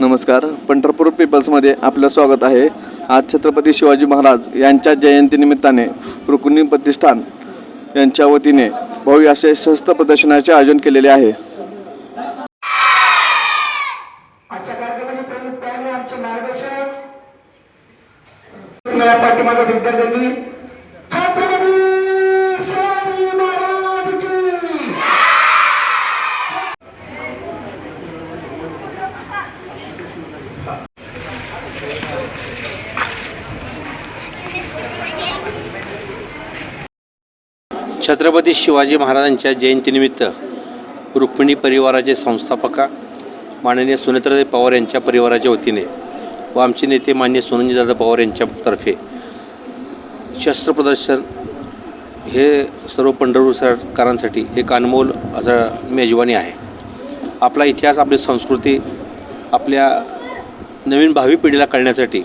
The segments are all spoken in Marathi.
नमस्कार. पंढरपूर पीपल्समध्ये आपलं स्वागत आहे. आज छत्रपती शिवाजी महाराज यांच्या जयंतीनिमित्ताने रुक्मिणी प्रतिष्ठान यांच्या वतीने भव्य असे शस्त्र प्रदर्शनाचे आयोजन केलेले आहे. आजच्या कार्यक्रमाचे प्रमुख पाहुणे आमचे मार्गदर्शक या पाठीमागे विद्यार्थ्यांनी छत्रपती शिवाजी महाराज की छत्रपती शिवाजी महाराजांच्या जयंतीनिमित्त रुक्मिणी परिवाराचे संस्थापका माननीय सुनेत्रादेवी पवार यांच्या परिवाराच्या वतीने व आमचे नेते मान्य सुनंजीदादा पवार यांच्यातर्फे शस्त्रप्रदर्शन हे सर्व पंढरपूरकरांसाठी एक अनमोल असं मेजवानी आहे. आपला इतिहास आपली संस्कृती आपल्या नवीन भावी पिढीला कळण्यासाठी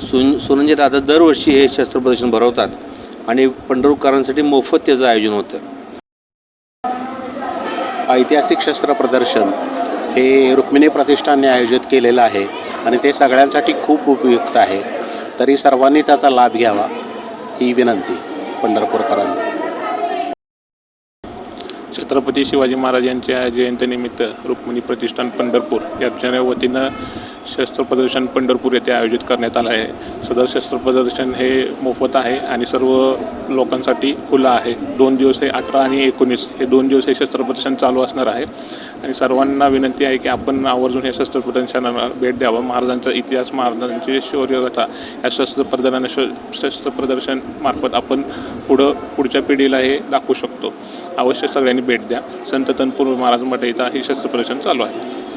सुन सुनंजीदादा दरवर्षी हे शस्त्रप्रदर्शन भरवतात. आणि पंढरपूरकरांसाठी मोफत त्याचं आयोजन होतं. ऐतिहासिक शस्त्र प्रदर्शन हे रुक्मिणी प्रतिष्ठानने आयोजित केलेलं आहे आणि ते सगळ्यांसाठी खूप उपयुक्त आहे. तरी सर्वांनी त्याचा लाभ घ्यावा ही विनंती पंढरपूरकरांना. छत्रपती शिवाजी महाराज यांच्या जयंतीनिमित्त रुक्मिणी प्रतिष्ठान पंढरपूर यांच्या वतीनं शस्त्र प्रदर्शन पंढरपूर येथे आयोजित करण्यात आलं आहे. सदर शस्त्र प्रदर्शन हे मोफत आहे आणि सर्व लोकांसाठी खुलं आहे. दोन दिवस हे अठरा आणि एकोणीस हे दोन दिवस हे शस्त्र प्रदर्शन चालू असणार आहे. आणि सर्वांना विनंती आहे की आपण आवर्जून हे शस्त्र प्रदर्शनाला भेट द्यावं. महाराजांचा इतिहास महाराजांची शौर्यकथा या शस्त्र प्रदर्शन शस्त्र प्रदर्शन मार्फत आपण पुढं पुढच्या पिढीला हे दाखवू शकतो. अवश्य सगळ्यांनी भेट द्या. संत तनपूर महाराज मठ इथं हे शस्त्र प्रदर्शन चालू आहे.